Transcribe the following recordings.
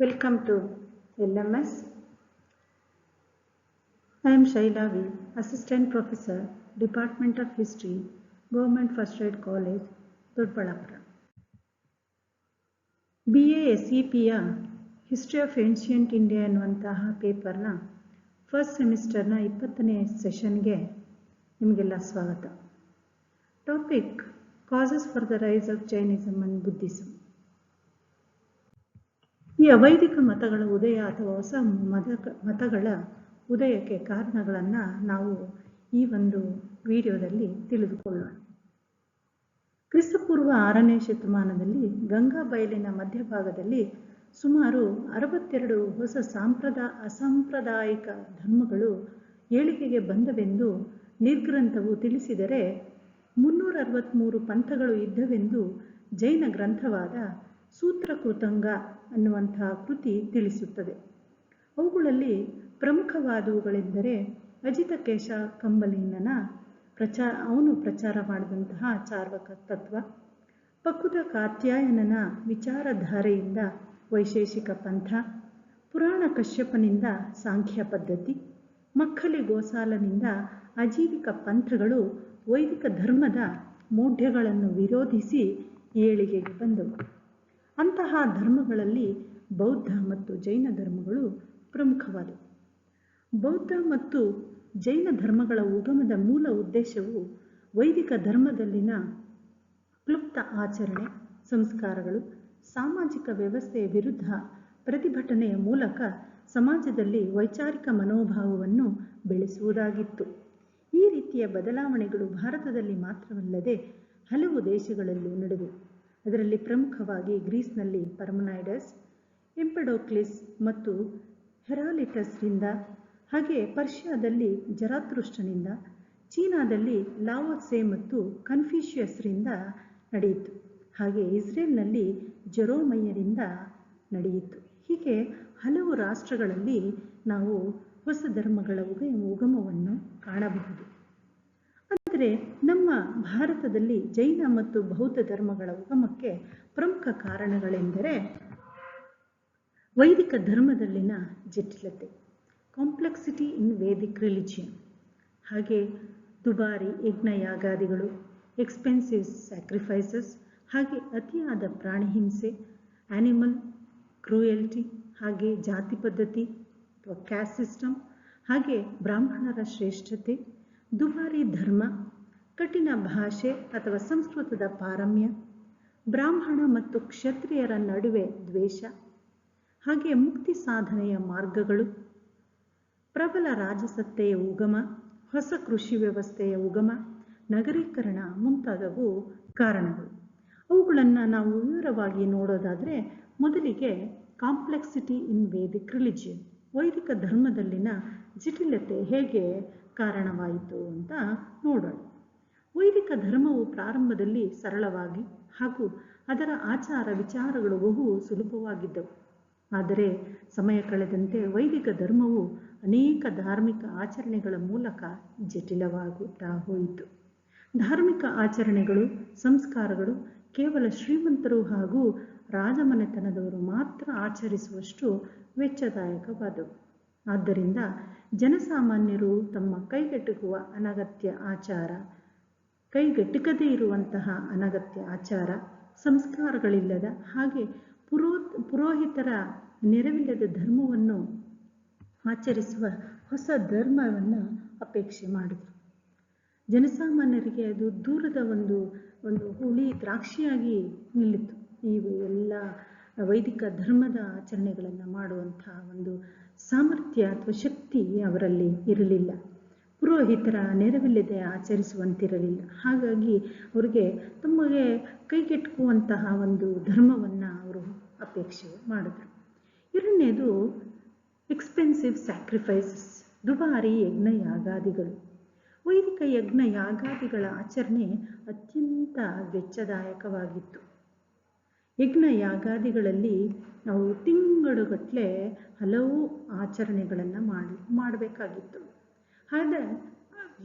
Welcome to LMS. I am Shaila V, Assistant Professor, Department of History, Government First Aid College, Doddaballapur B A S E ಪಿಯ history of ancient India ಎನ್ನುವಂತಹ ಪೇಪರ್ನ first ಸೆಮಿಸ್ಟರ್ನ ಇಪ್ಪತ್ತನೇ ಸೆಷನ್ಗೆ ನಿಮಗೆಲ್ಲ ಸ್ವಾಗತ topic causes for the rise of Jainism and Buddhism ಈ ಅವೈದಿಕ ಮತಗಳ ಉದಯ ಅಥವಾ ಹೊಸ ಮತ ಮತಗಳ ಉದಯಕ್ಕೆ ಕಾರಣಗಳನ್ನು ನಾವು ಈ ಒಂದು ವಿಡಿಯೋದಲ್ಲಿ ತಿಳಿದುಕೊಳ್ಳೋಣ. ಕ್ರಿಸ್ತಪೂರ್ವ ಆರನೇ ಶತಮಾನದಲ್ಲಿ ಗಂಗಾ ಬಯಲಿನ ಮಧ್ಯಭಾಗದಲ್ಲಿ ಸುಮಾರು ಅರವತ್ತೆರಡು ಹೊಸ ಸಾಂಪ್ರದ, ಅಸಾಂಪ್ರದಾಯಿಕ ಧರ್ಮಗಳು ಏಳಿಗೆಗೆ ಬಂದವೆಂದು ನಿರ್ಗ್ರಂಥವು ತಿಳಿಸಿದರೆ ಮುನ್ನೂರ ಅರವತ್ತ್ಮೂರು ಪಂಥಗಳು ಇದ್ದವೆಂದು ಜೈನ ಗ್ರಂಥವಾದ ಸೂತ್ರಕೃತಂಗ ಅನ್ನುವಂತಹ ಕೃತಿ ತಿಳಿಸುತ್ತದೆ. ಅವುಗಳಲ್ಲಿ ಪ್ರಮುಖವಾದವುಗಳೆಂದರೆ ಅಜಿತಕೇಶ ಕಂಬಲಿನನ ಪ್ರಚಾರ ಅವನು ಪ್ರಚಾರ ಮಾಡಿದಂತಹ ಚಾರ್ವಕ ತತ್ವ ಪಕ್ಕುದ ಕಾತ್ಯಾಯನನ ವಿಚಾರಧಾರೆಯಿಂದ ವೈಶೇಷಿಕ ಪಂಥ, ಪುರಾಣ ಕಶ್ಯಪನಿಂದ ಸಾಂಖ್ಯ ಪದ್ಧತಿ ಮಕ್ಕಲಿ ಗೋಸಾಲನಿಂದ ಅಜೀವಿಕ ಪಂಥಗಳು ವೈದಿಕ ಧರ್ಮದ ಮೂಢ್ಯಗಳನ್ನು ವಿರೋಧಿಸಿ ಏಳಿಗೆಗೆ ಬಂದವು. ಅಂತಹ ಧರ್ಮಗಳಲ್ಲಿ ಬೌದ್ಧ ಮತ್ತು ಜೈನ ಧರ್ಮಗಳು ಪ್ರಮುಖವಾದವು. ಬೌದ್ಧ ಮತ್ತು ಜೈನ ಧರ್ಮಗಳ ಉಗಮದ ಮೂಲ ಉದ್ದೇಶವು ವೈದಿಕ ಧರ್ಮದಲ್ಲಿನ ಕ್ಲುಪ್ತ ಆಚರಣೆ, ಸಂಸ್ಕಾರಗಳು, ಸಾಮಾಜಿಕ ವ್ಯವಸ್ಥೆಯ ವಿರುದ್ಧ ಪ್ರತಿಭಟನೆಯ ಮೂಲಕ ಸಮಾಜದಲ್ಲಿ ವೈಚಾರಿಕ ಮನೋಭಾವವನ್ನು ಬೆಳೆಸುವುದಾಗಿತ್ತು. ಈ ರೀತಿಯ ಬದಲಾವಣೆಗಳು ಭಾರತದಲ್ಲಿ ಮಾತ್ರವಲ್ಲದೆ ಹಲವು ದೇಶಗಳಲ್ಲೂ ನಡೆದವು. ಅದರಲ್ಲಿ ಪ್ರಮುಖವಾಗಿ ಗ್ರೀಸ್ನಲ್ಲಿ ಪರ್ಮನೈಡಸ್, ಎಂಪೆಡೋಕ್ಲಿಸ್ ಮತ್ತು ಹೆರಾಲಿಟಸ್ರಿಂದ ಹಾಗೆ ಪರ್ಷಿಯಾದಲ್ಲಿ ಜರಾತೃಷ್ಟನಿಂದ, ಚೀನಾದಲ್ಲಿ ಲಾವೋಸೆ ಮತ್ತು ಕನ್ಫ್ಯೂಷಿಯಸ್ರಿಂದ ನಡೆಯಿತು. ಹಾಗೆ ಇಸ್ರೇಲ್ನಲ್ಲಿ ಜೆರೋಮಯ್ಯರಿಂದ ನಡೆಯಿತು. ಹೀಗೆ ಹಲವು ರಾಷ್ಟ್ರಗಳಲ್ಲಿ ನಾವು ಹೊಸ ಧರ್ಮಗಳ ಉಗ ಉಗಮವನ್ನು ಕಾಣಬಹುದು. ಆದರೆ ನಮ್ಮ ಭಾರತದಲ್ಲಿ ಜೈನ ಮತ್ತು ಬೌದ್ಧ ಧರ್ಮಗಳ ಉಗಮಕ್ಕೆ ಪ್ರಮುಖ ಕಾರಣಗಳೆಂದರೆ ವೈದಿಕ ಧರ್ಮದಲ್ಲಿನ ಜಟಿಲತೆ ಕಾಂಪ್ಲೆಕ್ಸಿಟಿ ಇನ್ ವೇದಿಕ್ ರಿಲಿಜಿಯನ್ ಹಾಗೆ ದುಬಾರಿ ಯಜ್ಞಯಾಗಾದಿಗಳು ಎಕ್ಸ್ಪೆನ್ಸಿವ್ ಸ್ಯಾಕ್ರಿಫೈಸಸ್ ಹಾಗೆ ಅತಿಯಾದ ಪ್ರಾಣಿ ಹಿಂಸೆ ಆನಿಮಲ್ ಕ್ರೂಯಲ್ಟಿ ಹಾಗೆ ಜಾತಿ ಪದ್ಧತಿ ಅಥವಾ ಕ್ಯಾಸ್ಟ್ ಸಿಸ್ಟಮ್ ಹಾಗೆ ಬ್ರಾಹ್ಮಣರ ಶ್ರೇಷ್ಠತೆ, ದುಬಾರಿ ಧರ್ಮ ಕಠಿಣ ಭಾಷೆ ಅಥವಾ ಸಂಸ್ಕೃತದ ಪಾರಮ್ಯ, ಬ್ರಾಹ್ಮಣ ಮತ್ತು ಕ್ಷತ್ರಿಯರ ನಡುವೆ ದ್ವೇಷ, ಹಾಗೆ ಮುಕ್ತಿ ಸಾಧನೆಯ ಮಾರ್ಗಗಳು, ಪ್ರಬಲ ರಾಜಸತ್ತೆಯ ಉಗಮ, ಹೊಸ ಕೃಷಿ ವ್ಯವಸ್ಥೆಯ ಉಗಮ, ನಗರೀಕರಣ ಮುಂತಾದವು ಕಾರಣಗಳು. ಅವುಗಳನ್ನು ನಾವು ವಿವರವಾಗಿ ನೋಡೋದಾದರೆ ಮೊದಲಿಗೆ ಕಾಂಪ್ಲೆಕ್ಸಿಟಿ ಇನ್ ವೇದಿಕ್ ರಿಲಿಜಿಯನ್, ವೈದಿಕ ಧರ್ಮದಲ್ಲಿನ ಜಟಿಲತೆ ಹೇಗೆ ಕಾರಣವಾಯಿತು ಅಂತ ನೋಡೋಣ. ವೈದಿಕ ಧರ್ಮವು ಪ್ರಾರಂಭದಲ್ಲಿ ಸರಳವಾಗಿ ಹಾಗೂ ಅದರ ಆಚಾರ ವಿಚಾರಗಳು ಬಹು ಸುಲಭವಾಗಿದ್ದವು. ಆದರೆ ಸಮಯ ಕಳೆದಂತೆ ವೈದಿಕ ಧರ್ಮವು ಅನೇಕ ಧಾರ್ಮಿಕ ಆಚರಣೆಗಳ ಮೂಲಕ ಜಟಿಲವಾಗುತ್ತಾ ಹೋಯಿತು. ಧಾರ್ಮಿಕ ಆಚರಣೆಗಳು, ಸಂಸ್ಕಾರಗಳು ಕೇವಲ ಶ್ರೀಮಂತರು ಹಾಗೂ ರಾಜಮನೆತನದವರು ಮಾತ್ರ ಆಚರಿಸುವಷ್ಟು ವೆಚ್ಚದಾಯಕವಾದವು. ಆದ್ದರಿಂದ ಜನಸಾಮಾನ್ಯರು ತಮ್ಮ ಕೈಗೆಟುಕುವ ಅನಗತ್ಯ ಆಚಾರ ಕೈಗೆಟುಕದೇ ಇರುವಂತಹ ಅನಗತ್ಯ ಆಚಾರ, ಸಂಸ್ಕಾರಗಳಿಲ್ಲದ ಹಾಗೆ ಪುರೋ ಪುರೋಹಿತರ ನೆರವಿಲ್ಲದ ಧರ್ಮವನ್ನು ಆಚರಿಸುವ ಹೊಸ ಧರ್ಮವನ್ನು ಅಪೇಕ್ಷೆ ಮಾಡಿದರು. ಜನಸಾಮಾನ್ಯರಿಗೆ ಅದು ದೂರದ ಒಂದು ಒಂದು ಹುಳಿ ದ್ರಾಕ್ಷಿಯಾಗಿ ನಿಲ್ಲಿತು ಈ ಎಲ್ಲ ವೈದಿಕ ಧರ್ಮದ ಆಚರಣೆಗಳನ್ನು ಮಾಡುವಂತಹ ಒಂದು ಸಾಮರ್ಥ್ಯ ಅಥವಾ ಶಕ್ತಿ ಅವರಲ್ಲಿ ಇರಲಿಲ್ಲ. ಪುರೋಹಿತರ ನೆರವಿಲ್ಲದೆ ಆಚರಿಸುವಂತಿರಲಿಲ್ಲ. ಹಾಗಾಗಿ ಅವರಿಗೆ ತಮಗೆ ಕೈಗೆಟುಕುವಂತಹ ಒಂದು ಧರ್ಮವನ್ನು ಅವರು ಅಪೇಕ್ಷೆ ಮಾಡಿದ್ರು. ಎರಡನೇದು ಎಕ್ಸ್ಪೆನ್ಸಿವ್ ಸ್ಯಾಕ್ರಿಫೈಸಸ್ ದುಬಾರಿ ಯಜ್ಞ ಯಾಗಾದಿಗಳು ವೈದಿಕ ಯಜ್ಞ ಯಾಗಾದಿಗಳ ಆಚರಣೆ ಅತ್ಯಂತ ವೆಚ್ಚದಾಯಕವಾಗಿತ್ತು. ಯಜ್ಞ ಯಾಗಾದಿಗಳಲ್ಲಿ ನಾವು ತಿಂಗಳುಗಟ್ಟಲೆ ಹಲವು ಆಚರಣೆಗಳನ್ನು ಮಾಡಿ, ಮಾಡಬೇಕಾಗಿತ್ತು. ಆದರೆ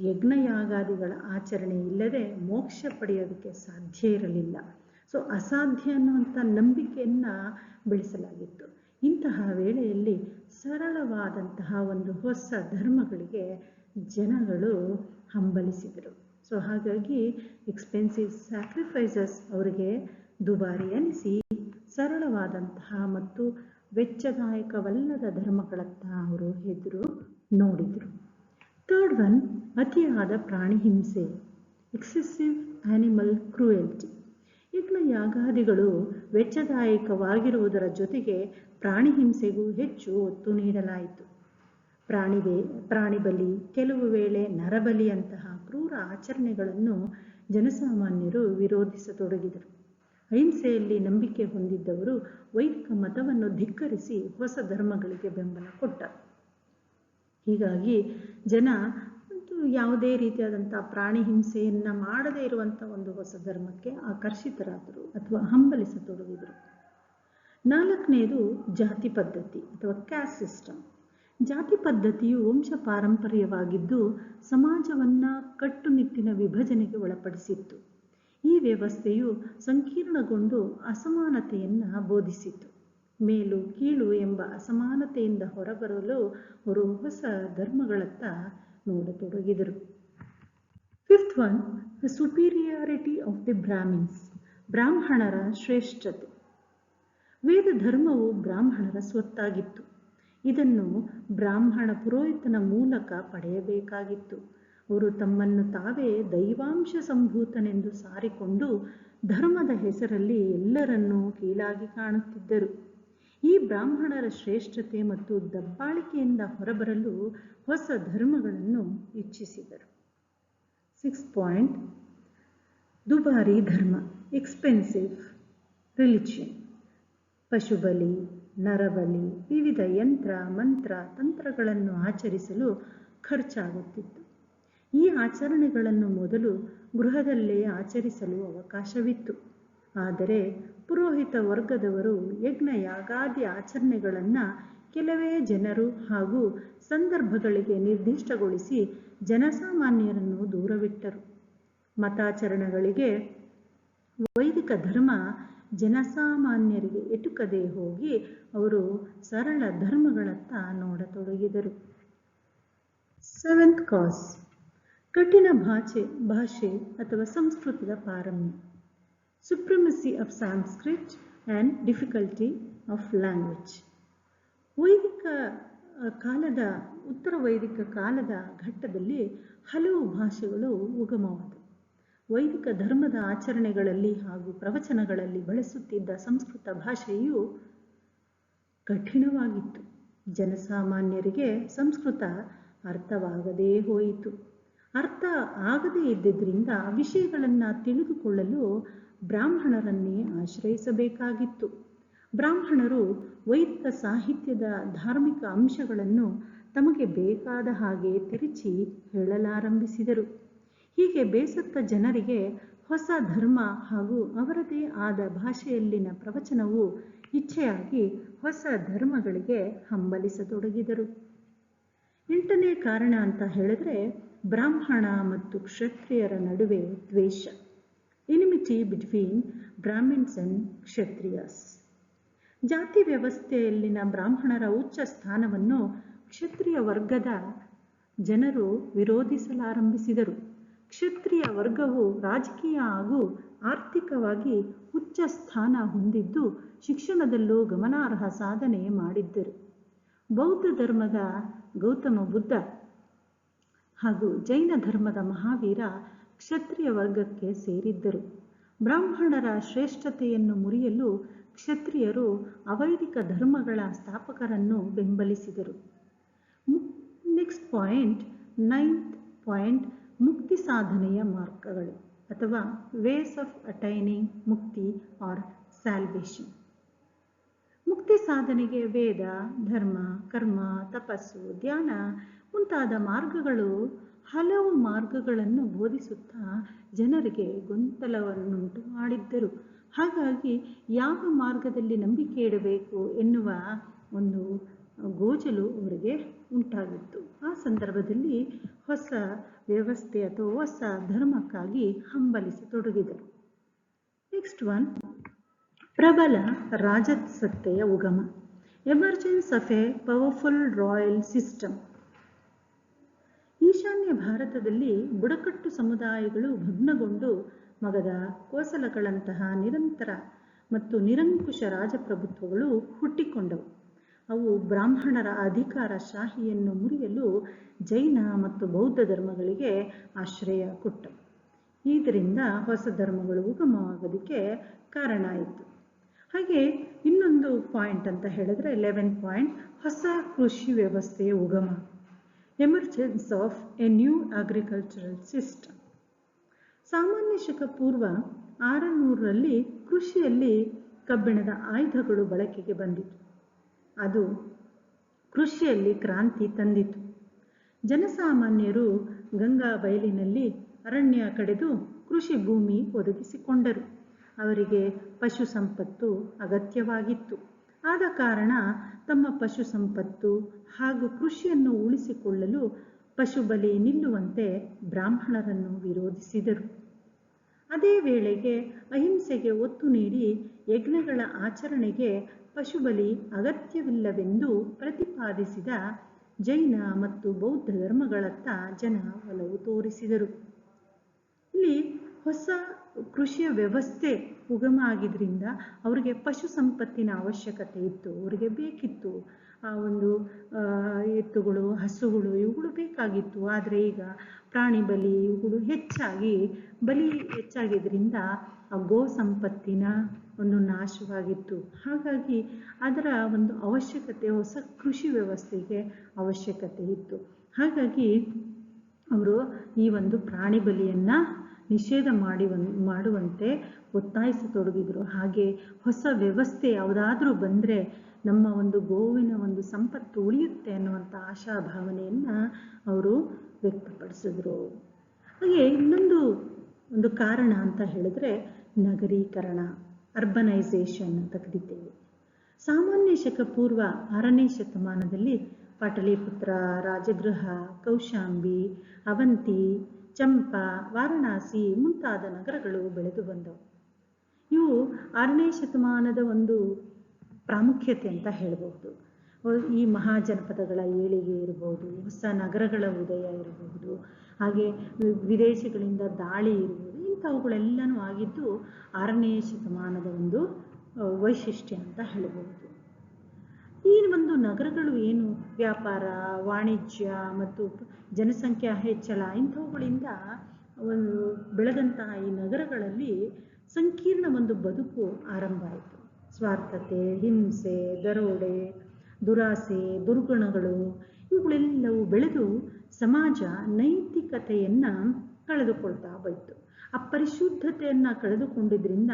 ಯಜ್ಞಯಾಗಾದಿಗಳ ಆಚರಣೆ ಇಲ್ಲದೆ ಮೋಕ್ಷ ಪಡೆಯೋದಕ್ಕೆ ಸಾಧ್ಯ ಇರಲಿಲ್ಲ. ಸೊ ಅಸಾಧ್ಯ ಅನ್ನುವಂಥ ನಂಬಿಕೆಯನ್ನು ಬೆಳೆಸಲಾಗಿತ್ತು. ಇಂತಹ ವೇಳೆಯಲ್ಲಿ ಸರಳವಾದಂತಹ ಒಂದು ಹೊಸ ಧರ್ಮಗಳಿಗೆ ಜನಗಳು ಹಂಬಲಿಸಿದರು. ಸೊ ಹಾಗಾಗಿ ಎಕ್ಸ್ಪೆನ್ಸಿವ್ ಸ್ಯಾಕ್ರಿಫೈಸಸ್ ಅವರಿಗೆ ದುಬಾರಿ ಅನಿಸಿ ಸರಳವಾದಂತಹ ಮತ್ತು ವೆಚ್ಚದಾಯಕವಲ್ಲದ ಧರ್ಮಗಳತ್ತ ಅವರು ಎದುರು ನೋಡಿದರು. ಥರ್ಡ್ ಒನ್ ಅತಿಯಾದ ಪ್ರಾಣಿ ಹಿಂಸೆ ಎಕ್ಸೆಸಿವ್ ಆನಿಮಲ್ ಕ್ರೂಯಲ್ಟಿ ಯಜ್ಞ ಯಾಗಾದಿಗಳು ವೆಚ್ಚದಾಯಕವಾಗಿರುವುದರ ಜೊತೆಗೆ ಪ್ರಾಣಿ ಹಿಂಸೆಗೂ ಹೆಚ್ಚು ಒತ್ತು ನೀಡಲಾಯಿತು. ಪ್ರಾಣಿ ಪ್ರಾಣಿ ಬಲಿ, ಕೆಲವು ವೇಳೆ ನರಬಲಿಯಂತಹ ಕ್ರೂರ ಆಚರಣೆಗಳನ್ನು ಜನಸಾಮಾನ್ಯರು ವಿರೋಧಿಸತೊಡಗಿದರು. ಅಹಿಂಸೆಯಲ್ಲಿ ನಂಬಿಕೆ ಹೊಂದಿದ್ದವರು ವೈದಿಕ ಮತವನ್ನು ಧಿಕ್ಕರಿಸಿ ಹೊಸ ಧರ್ಮಗಳಿಗೆ ಬೆಂಬಲ ಕೊಟ್ಟರು ಹೀಗಾಗಿ ಜನ ಯಾವುದೇ ರೀತಿಯಾದಂಥ ಪ್ರಾಣಿ ಹಿಂಸೆಯನ್ನು ಮಾಡದೇ ಇರುವಂಥ ಒಂದು ಹೊಸ ಧರ್ಮಕ್ಕೆ ಆಕರ್ಷಿತರಾದರು ಅಥವಾ ಹಂಬಲಿಸತೊಡಗಿದರು. ನಾಲ್ಕನೇದು ಜಾತಿ ಪದ್ಧತಿ ಅಥವಾ ಕ್ಯಾಸ್ಟ್ ಸಿಸ್ಟಮ್. ಜಾತಿ ಪದ್ಧತಿಯು ವಂಶ ಪಾರಂಪರ್ಯವಾಗಿದ್ದು ಸಮಾಜವನ್ನು ಕಟ್ಟುನಿಟ್ಟಿನ ವಿಭಜನೆಗೆ ಒಳಪಡಿಸಿತ್ತು. ಈ ವ್ಯವಸ್ಥೆಯು ಸಂಕೀರ್ಣಗೊಂಡು ಅಸಮಾನತೆಯನ್ನು ಬೋಧಿಸಿತು ಮೇಲು ಕೀಳು ಎಂಬ ಅಸಮಾನತೆಯಿಂದ ಹೊರಬರಲು ಅವರು ಹೊಸ ಧರ್ಮಗಳತ್ತ ನೋಡತೊಡಗಿದರು. Fifth one the superiority of the Brahmins ಬ್ರಾಹ್ಮಣರ ಶ್ರೇಷ್ಠತೆ. ವೇದ ಧರ್ಮವು ಬ್ರಾಹ್ಮಣರ ಸ್ವತ್ತಾಗಿತ್ತು. ಇದನ್ನು ಬ್ರಾಹ್ಮಣ ಪುರೋಹಿತನ ಮೂಲಕ ಪಡೆಯಬೇಕಾಗಿತ್ತು. ಅವರು ತಮ್ಮನ್ನು ತಾವೇ ದೈವಾಂಶ ಸಂಭೂತನೆಂದು ಸಾರಿಕೊಂಡು ಧರ್ಮದ ಹೆಸರಲ್ಲಿ ಎಲ್ಲರನ್ನೂ ಕೀಳಾಗಿ ಕಾಣುತ್ತಿದ್ದರು. ಈ ಬ್ರಾಹ್ಮಣರ ಶ್ರೇಷ್ಠತೆ ಮತ್ತು ದಬ್ಬಾಳಿಕೆಯಿಂದ ಹೊರಬರಲು ಹೊಸ ಧರ್ಮಗಳನ್ನು ಇಚ್ಛಿಸಿದರು. ಸಿಕ್ಸ್ ಪಾಯಿಂಟ್ ದುಬಾರಿ ಧರ್ಮ ಎಕ್ಸ್ಪೆನ್ಸಿವ್ ರಿಲಿಜಿಯನ್ ಪಶುಬಲಿ, ನರಬಲಿ, ವಿವಿಧ ಯಂತ್ರ, ಮಂತ್ರ, ತಂತ್ರಗಳನ್ನು ಆಚರಿಸಲು ಖರ್ಚಾಗುತ್ತಿತ್ತು. ಈ ಆಚರಣೆಗಳನ್ನು ಮೊದಲು ಗೃಹದಲ್ಲೇ ಆಚರಿಸಲು ಅವಕಾಶವಿತ್ತು. ಆದರೆ ಪುರೋಹಿತ ವರ್ಗದವರು ಯಜ್ಞ ಯಾಗಾದಿ ಆಚರಣೆಗಳನ್ನು ಕೆಲವೇ ಜನರು ಹಾಗೂ ಸಂದರ್ಭಗಳಿಗೆ ನಿರ್ದಿಷ್ಟಗೊಳಿಸಿ ಜನಸಾಮಾನ್ಯರನ್ನು ದೂರವಿಟ್ಟರು. ಮತಾಚರಣೆಗಳಿಗೆ ವೈದಿಕ ಧರ್ಮ ಜನಸಾಮಾನ್ಯರಿಗೆ ಎಟುಕದೆ ಹೋಗಿ ಅವರು ಸರಳ ಧರ್ಮಗಳತ್ತ ನೋಡತೊಡಗಿದರು. ಸೆವೆಂತ್ ಕಾಸ್ ಕಠಿಣ ಭಾಷೆ ಭಾಷೆ ಅಥವಾ ಸಂಸ್ಕೃತದ ಪಾರಮ್ಯ. Supremacy of Sanskrit and difficulty of language ವೈದಿಕ ಕಾಲದ, ಉತ್ತರ ವೈದಿಕ ಕಾಲದ ಘಟ್ಟದಲ್ಲಿ ಹಲವು ಭಾಷೆಗಳು ಉಗಮವಾದವು. ವೈದಿಕ ಧರ್ಮದ ಆಚರಣೆಗಳಲ್ಲಿ ಹಾಗೂ ಪ್ರವಚನಗಳಲ್ಲಿ ಬಳಸುತ್ತಿದ್ದ ಸಂಸ್ಕೃತ ಭಾಷೆಯು ಕಠಿಣವಾಗಿತ್ತು. ಜನಸಾಮಾನ್ಯರಿಗೆ ಸಂಸ್ಕೃತ ಅರ್ಥವಾಗದೇ ಹೋಯಿತು. ಅರ್ಥ ಆಗದೇ ಇದ್ದಿದ್ದರಿಂದ ವಿಷಯಗಳನ್ನು ತಿಳಿದುಕೊಳ್ಳಲು ಬ್ರಾಹ್ಮಣರನ್ನೇ ಆಶ್ರಯಿಸಬೇಕಾಗಿತ್ತು. ಬ್ರಾಹ್ಮಣರು ವೈದಿಕ ಸಾಹಿತ್ಯದ ಧಾರ್ಮಿಕ ಅಂಶಗಳನ್ನು ತಮಗೆ ಬೇಕಾದ ಹಾಗೆ ತಿರುಚಿ ಹೇಳಲಾರಂಭಿಸಿದರು. ಹೀಗೆ ಬೇಸತ್ತ ಜನರಿಗೆ ಹೊಸ ಧರ್ಮ ಹಾಗೂ ಅವರದೇ ಆದ ಭಾಷೆಯಲ್ಲಿನ ಪ್ರವಚನವು ಇಚ್ಛೆಯಾಗಿ ಹೊಸ ಧರ್ಮಗಳಿಗೆ ಹಂಬಲಿಸತೊಡಗಿದರು. ಎಂಟನೇ ಕಾರಣ ಅಂತ ಹೇಳಿದ್ರೆ ಬ್ರಾಹ್ಮಣ ಮತ್ತು ಕ್ಷತ್ರಿಯರ ನಡುವೆ ದ್ವೇಷ. ಎನಿಮಿಟಿ ಬಿಟ್ವೀನ್ ಅಂಡ್ ಕ್ಷತ್ರಿಯಸ್ ಜಾತಿ ವ್ಯವಸ್ಥೆಯಲ್ಲಿನ ಬ್ರಾಹ್ಮಣರ ಉಚ್ಚ ಸ್ಥಾನವನ್ನು ಕ್ಷತ್ರಿಯ ವರ್ಗದ ಜನರು ವಿರೋಧಿಸಲಾರಂಭಿಸಿದರು. ಕ್ಷತ್ರಿಯ ವರ್ಗವು ರಾಜಕೀಯ ಹಾಗೂ ಆರ್ಥಿಕವಾಗಿ ಉಚ್ಚ ಸ್ಥಾನ ಹೊಂದಿದ್ದು ಶಿಕ್ಷಣದಲ್ಲೂ ಗಮನಾರ್ಹ ಸಾಧನೆ ಮಾಡಿದ್ದರು. ಬೌದ್ಧ ಧರ್ಮದ ಗೌತಮ ಬುದ್ಧ ಹಾಗೂ ಜೈನ ಧರ್ಮದ ಮಹಾವೀರ ಕ್ಷತ್ರಿಯ ವರ್ಗಕ್ಕೆ ಸೇರಿದ್ದರು. ಬ್ರಾಹ್ಮಣರ ಶ್ರೇಷ್ಠತೆಯನ್ನು ಮುರಿಯಲು ಕ್ಷತ್ರಿಯರು ಅವೈದಿಕ ಧರ್ಮಗಳ ಸ್ಥಾಪಕರನ್ನು ಬೆಂಬಲಿಸಿದರು. ನೆಕ್ಸ್ಟ್ ಪಾಯಿಂಟ್ ನೈನ್ತ್ ಪಾಯಿಂಟ್ ಮುಕ್ತಿ ಸಾಧನೆಯ ಮಾರ್ಗಗಳು, ಅಥವಾ ways of attaining mukti or salvation ಮುಕ್ತಿ ಸಾಧನೆಗೆ ವೇದ, ಧರ್ಮ, ಕರ್ಮ, ತಪಸ್ಸು, ಧ್ಯಾನ ಮುಂತಾದ ಮಾರ್ಗಗಳು ಹಲವು ಮಾರ್ಗಗಳನ್ನು ಬೋಧಿಸುತ್ತಾ ಜನರಿಗೆ ಗೊಂದಲವನ್ನುಂಟು ಮಾಡಿದ್ದರು. ಹಾಗಾಗಿ ಯಾವ ಮಾರ್ಗದಲ್ಲಿ ನಂಬಿಕೆ ಇಡಬೇಕು ಎನ್ನುವ ಒಂದು ಗೋಜಲು ಅವರಿಗೆ ಉಂಟಾಗಿತ್ತು. ಆ ಸಂದರ್ಭದಲ್ಲಿ ಹೊಸ ವ್ಯವಸ್ಥೆ ಅಥವಾ ಹೊಸ ಧರ್ಮಕ್ಕಾಗಿ ಹಂಬಲಿಸತೊಡಗಿದರು ನೆಕ್ಸ್ಟ್ ಒನ್ ಪ್ರಬಲ ರಾಜಸತ್ತೆಯ ಉಗಮ. Emergence of a powerful royal system ಈಶಾನ್ಯ ಭಾರತದಲ್ಲಿ ಬುಡಕಟ್ಟು ಸಮುದಾಯಗಳು ಭಗ್ನಗೊಂಡು ಮಗದ ಕೋಸಲಗಳಂತಹ ನಿರಂತರ ಮತ್ತು ನಿರಂಕುಶ ರಾಜಪ್ರಭುತ್ವಗಳು ಹುಟ್ಟಿಕೊಂಡವು. ಅವು ಬ್ರಾಹ್ಮಣರ ಅಧಿಕಾರ ಶಾಹಿಯನ್ನು ಮುರಿಯಲು ಜೈನ ಮತ್ತು ಬೌದ್ಧ ಧರ್ಮಗಳಿಗೆ ಆಶ್ರಯ ಕೊಟ್ಟವು. ಇದರಿಂದ ಹೊಸ ಧರ್ಮಗಳು ಉಗಮವಾಗೋದಕ್ಕೆ ಕಾರಣ ಆಯಿತು. ಹಾಗೆ ಇನ್ನೊಂದು ಪಾಯಿಂಟ್ ಅಂತ ಹೇಳಿದ್ರೆ ಲೆವೆನ್ ಪಾಯಿಂಟ್ ಹೊಸ ಕೃಷಿ ವ್ಯವಸ್ಥೆಯ ಉಗಮ. Emergence of a new agricultural system ಸಾಮಾನ್ಯ ಶಕ ಪೂರ್ವ ಆರುನೂರರಲ್ಲಿ ಕೃಷಿಯಲ್ಲಿ ಕಬ್ಬಿಣದ ಆಯುಧಗಳು ಬಳಕೆಗೆ ಬಂದಿತು. ಅದು ಕೃಷಿಯಲ್ಲಿ ಕ್ರಾಂತಿ ತಂದಿತು. ಜನಸಾಮಾನ್ಯರು ಗಂಗಾ ಬಯಲಿನಲ್ಲಿ ಅರಣ್ಯ ಕಡೆದು ಕೃಷಿ ಭೂಮಿ ಒದಗಿಸಿಕೊಂಡರು. ಅವರಿಗೆ ಪಶು ಸಂಪತ್ತು ಅಗತ್ಯವಾಗಿತ್ತು. ಆದ ಕಾರಣ ತಮ್ಮ ಪಶು ಸಂಪತ್ತು ಹಾಗೂ ಕೃಷಿಯನ್ನು ಉಳಿಸಿಕೊಳ್ಳಲು ಪಶುಬಲಿ ನಿಲ್ಲುವಂತೆ ಬ್ರಾಹ್ಮಣರನ್ನು ವಿರೋಧಿಸಿದರು. ಅದೇ ವೇಳೆಗೆ ಅಹಿಂಸೆಗೆ ಒತ್ತು ನೀಡಿ ಯಜ್ಞಗಳ ಆಚರಣೆಗೆ ಪಶುಬಲಿ ಅಗತ್ಯವಿಲ್ಲವೆಂದು ಪ್ರತಿಪಾದಿಸಿದ ಜೈನ ಮತ್ತು ಬೌದ್ಧ ಧರ್ಮಗಳತ್ತ ಜನ ಒಲವು ತೋರಿಸಿದರು. ಹೊಸ ಕೃಷಿಯ ವ್ಯವಸ್ಥೆ ಉಗಮ ಆಗಿದ್ದರಿಂದ ಅವರಿಗೆ ಪಶು ಸಂಪತ್ತಿನ ಅವಶ್ಯಕತೆ ಇತ್ತು. ಅವರಿಗೆ ಬೇಕಿತ್ತು. ಆ ಒಂದು ಎತ್ತುಗಳು, ಹಸುಗಳು ಇವುಗಳು ಬೇಕಾಗಿತ್ತು. ಆದರೆ ಈಗ ಪ್ರಾಣಿ ಬಲಿ ಇವುಗಳು ಹೆಚ್ಚಾಗಿ, ಬಲಿ ಹೆಚ್ಚಾಗಿದ್ದರಿಂದ ಆ ಗೋ ಸಂಪತ್ತಿನ ಒಂದು ನಾಶವಾಗಿತ್ತು. ಹಾಗಾಗಿ ಅದರ ಒಂದು ಅವಶ್ಯಕತೆ, ಹೊಸ ಕೃಷಿ ವ್ಯವಸ್ಥೆಗೆ ಅವಶ್ಯಕತೆ ಇತ್ತು. ಹಾಗಾಗಿ ಅವರು ಈ ಒಂದು ಪ್ರಾಣಿ ಬಲಿಯನ್ನು ನಿಷೇಧ ಮಾಡಿ ಮಾಡುವಂತೆ ಒತ್ತಾಯಿಸತೊಡಗಿದರು. ಹಾಗೆ ಹೊಸ ವ್ಯವಸ್ಥೆ ಯಾವುದಾದ್ರೂ ಬಂದರೆ ನಮ್ಮ ಒಂದು ಗೋವಿನ ಒಂದು ಸಂಪತ್ತು ಉಳಿಯುತ್ತೆ ಅನ್ನುವಂಥ ಆಶಾ ಭಾವನೆಯನ್ನು ಅವರು ವ್ಯಕ್ತಪಡಿಸಿದ್ರು. ಹಾಗೆ ಇನ್ನೊಂದು ಒಂದು ಕಾರಣ ಅಂತ ಹೇಳಿದ್ರೆ ನಗರೀಕರಣ ಅರ್ಬನೈಸೇಷನ್ ಅಂತ ಕರಿತೇವೆ. ಸಾಮಾನ್ಯ ಶಕ ಪೂರ್ವ ಆರನೇ ಶತಮಾನದಲ್ಲಿ ಪಾಟಲಿಪುತ್ರ, ರಾಜಗೃಹ, ಕೌಶಾಂಬಿ, ಅವಂತಿ ಚಂಪಾ, ವಾರಣಾಸಿ ಮುಂತಾದ ನಗರಗಳು ಬೆಳೆದು ಬಂದವು. ಇವು ಆರನೇ ಶತಮಾನದ ಒಂದು ಪ್ರಾಮುಖ್ಯತೆ ಅಂತ ಹೇಳಬಹುದು. ಈ ಮಹಾಜನಪದಗಳ ಏಳಿಗೆ ಇರಬಹುದು ಹೊಸ ನಗರಗಳ ಉದಯ ಇರಬಹುದು ಹಾಗೆ ವಿದೇಶಗಳಿಂದ ದಾಳಿ ಇರಬಹುದು ಇಂಥವುಗಳೆಲ್ಲನೂ ಆಗಿದ್ದು ಆರನೇ ಶತಮಾನದ ಒಂದು ವೈಶಿಷ್ಟ್ಯ ಅಂತ ಹೇಳಬಹುದು. ಈ ಒಂದು ನಗರಗಳು ಏನು? ವ್ಯಾಪಾರ, ವಾಣಿಜ್ಯ ಮತ್ತು ಜನಸಂಖ್ಯಾ ಹೆಚ್ಚಳ, ಇಂಥವುಗಳಿಂದ ಒಂದು ಬೆಳೆದಂತಹ ಈ ನಗರಗಳಲ್ಲಿ ಸಂಕೀರ್ಣ ಒಂದು ಬದುಕು ಆರಂಭ ಆಯಿತು. ಸ್ವಾರ್ಥತೆ, ಹಿಂಸೆ, ದರೋಡೆ, ದುರಾಸೆ, ದುರ್ಗುಣಗಳು, ಇವುಗಳೆಲ್ಲವೂ ಬೆಳೆದು ಸಮಾಜ ನೈತಿಕತೆಯನ್ನು ಕಳೆದುಕೊಳ್ತಾ ಹೋಯಿತು. ಆ ಪರಿಶುದ್ಧತೆಯನ್ನು ಕಳೆದುಕೊಂಡಿದ್ದರಿಂದ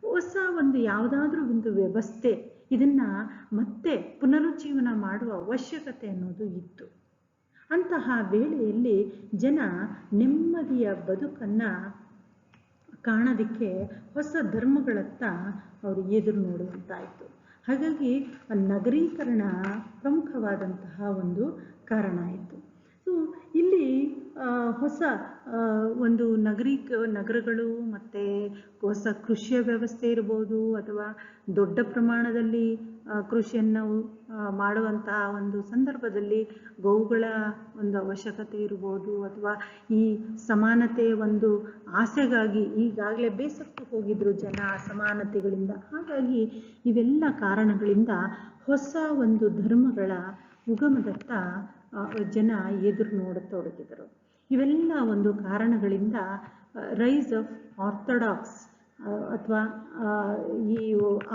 ಹೊಸ ಒಂದು ಯಾವುದಾದ್ರೂ ಒಂದು ವ್ಯವಸ್ಥೆ ಇದನ್ನು ಮತ್ತೆ ಪುನರುಜ್ಜೀವನ ಮಾಡುವ ಅವಶ್ಯಕತೆ ಅನ್ನೋದು ಇತ್ತು. ಅಂತಹ ವೇಳೆಯಲ್ಲಿ ಜನ ನೆಮ್ಮದಿಯ ಬದುಕನ್ನು ಕಾಣೋದಕ್ಕೆ ಹೊಸ ಧರ್ಮಗಳತ್ತ ಅವರು ಎದುರು ನೋಡುವಂತಾಯಿತು. ಹಾಗಾಗಿ ನಗರೀಕರಣ ಪ್ರಮುಖವಾದಂತಹ ಒಂದು ಕಾರಣ ಆಯಿತು. ಸೊ ಇಲ್ಲಿ ಹೊಸ ಒಂದು ನಗರೀ ನಗರಗಳು ಮತ್ತು ಹೊಸ ಕೃಷಿಯ ವ್ಯವಸ್ಥೆ ಇರ್ಬೋದು ಅಥವಾ ದೊಡ್ಡ ಪ್ರಮಾಣದಲ್ಲಿ ಕೃಷಿಯನ್ನು ಮಾಡುವಂತಹ ಒಂದು ಸಂದರ್ಭದಲ್ಲಿ ಗೋವುಗಳ ಒಂದು ಅವಶ್ಯಕತೆ ಇರ್ಬೋದು ಅಥವಾ ಈ ಸಮಾನತೆ ಒಂದು ಆಸೆಗಾಗಿ ಈಗಾಗಲೇ ಬೇಸತ್ತು ಹೋಗಿದ್ರು ಜನ ಸಮಾನತೆಗಳಿಂದ. ಹಾಗಾಗಿ ಇವೆಲ್ಲ ಕಾರಣಗಳಿಂದ ಹೊಸ ಒಂದು ಧರ್ಮಗಳ ಉಗಮದತ್ತ ಜನ ಎದುರು ನೋಡತೊಡಗಿದರು. ಇವೆಲ್ಲ ಒಂದು ಕಾರಣಗಳಿಂದ ರೈಸ್ ಆಫ್ ಆರ್ಥೋಡಾಕ್ಸ್ ಅಥವಾ ಈ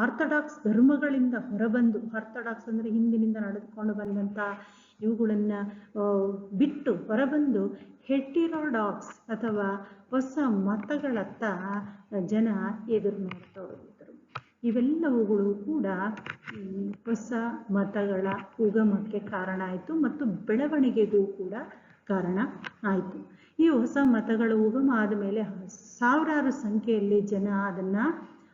ಆರ್ಥಡಾಕ್ಸ್ ಧರ್ಮಗಳಿಂದ ಹೊರಬಂದು, ಆರ್ಥಡಾಕ್ಸ್ ಅಂದರೆ ಹಿಂದಿನಿಂದ ನಡೆದುಕೊಂಡು ಬಂದಂಥ ಇವುಗಳನ್ನು ಬಿಟ್ಟು ಹೊರಬಂದು ಹೆಟಿರೋಡಾಕ್ಸ್ ಅಥವಾ ಹೊಸ ಮತಗಳತ್ತ ಜನ ಎದುರು ನೋಡತೊಡಗಿದರು ಇವೆಲ್ಲವುಗಳು ಕೂಡ ಹೊಸ ಮತಗಳ ಉಗಮಕ್ಕೆ ಕಾರಣ ಆಯಿತು ಮತ್ತು ಬೆಳವಣಿಗೆಗೂ ಕೂಡ ಕಾರಣ ಆಯಿತು. ಈ ಹೊಸ ಮತಗಳ ಉಗಮ ಆದಮೇಲೆ ಸಾವಿರಾರು ಸಂಖ್ಯೆಯಲ್ಲಿ ಜನ ಅದನ್ನು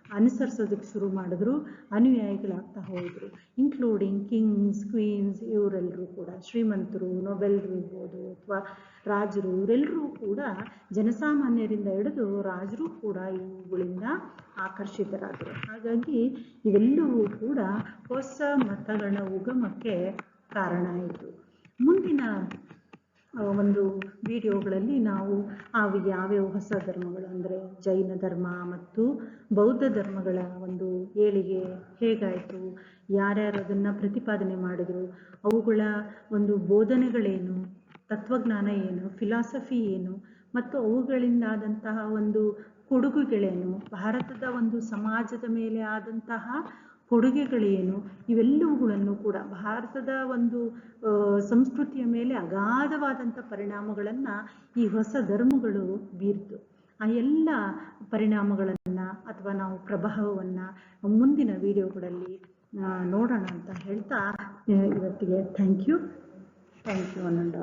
ಅನುಸರಿಸೋದಕ್ಕೆ ಶುರು ಮಾಡಿದ್ರು, ಅನುಯಾಯಿಗಳಾಗ್ತಾ ಹೋದರು ಇನ್ಕ್ಲೂಡಿಂಗ್ ಕಿಂಗ್ಸ್ ಕ್ವೀನ್ಸ್ ಇವರೆಲ್ಲರೂ ಕೂಡ, ಶ್ರೀಮಂತರು ನೊಬೆಲ್ರು ಇರ್ಬೋದು, ಅಥವಾ ರಾಜರು ಇವರೆಲ್ಲರೂ ಕೂಡ ಜನಸಾಮಾನ್ಯರಿಂದ ಹಿಡಿದು ರಾಜರು ಕೂಡ ಇವುಗಳಿಂದ ಆಕರ್ಷಿತರಾದರು. ಹಾಗಾಗಿ ಇವೆಲ್ಲವೂ ಕೂಡ ಹೊಸ ಮತಗಳ ಉಗಮಕ್ಕೆ ಕಾರಣ ಆಯಿತು. ಮುಂದಿನ ಒಂದು ವಿಡಿಯೋಗಳಲ್ಲಿ ನಾವು ಅವು ಯಾವ್ಯಾವ ಹೊಸ ಧರ್ಮಗಳು ಅಂದರೆ ಜೈನ ಧರ್ಮ ಮತ್ತು ಬೌದ್ಧ ಧರ್ಮಗಳ ಒಂದು ಏಳಿಗೆ ಹೇಗಾಯಿತು, ಯಾರ್ಯಾರು ಅದನ್ನು ಪ್ರತಿಪಾದನೆ ಮಾಡಿದ್ರು, ಅವುಗಳ ಒಂದು ಬೋಧನೆಗಳೇನು, ತತ್ವಜ್ಞಾನ ಏನು ಫಿಲಾಸಫಿ ಏನು, ಮತ್ತು ಅವುಗಳಿಂದಾದಂತಹ ಒಂದು ಕೊಡುಗೆಗಳೇನು, ಭಾರತದ ಒಂದು ಸಮಾಜದ ಮೇಲೆ ಆದಂತಹ ಕೊಡುಗೆಗಳೇನು? ಇವೆಲ್ಲವುಗಳನ್ನು ಕೂಡ ಭಾರತದ ಒಂದು ಸಂಸ್ಕೃತಿಯ ಮೇಲೆ ಅಗಾಧವಾದಂಥ ಪರಿಣಾಮಗಳನ್ನು ಈ ಹೊಸ ಧರ್ಮಗಳು ಬೀರ್ತು. ಆ ಎಲ್ಲ ಪರಿಣಾಮಗಳನ್ನು ಅಥವಾ ನಾವು ಪ್ರಭಾವವನ್ನು ಮುಂದಿನ ವಿಡಿಯೋಗಳಲ್ಲಿ ನೋಡೋಣ ಅಂತ ಹೇಳ್ತಾ ಇವತ್ತಿಗೆ thank you thank you Anand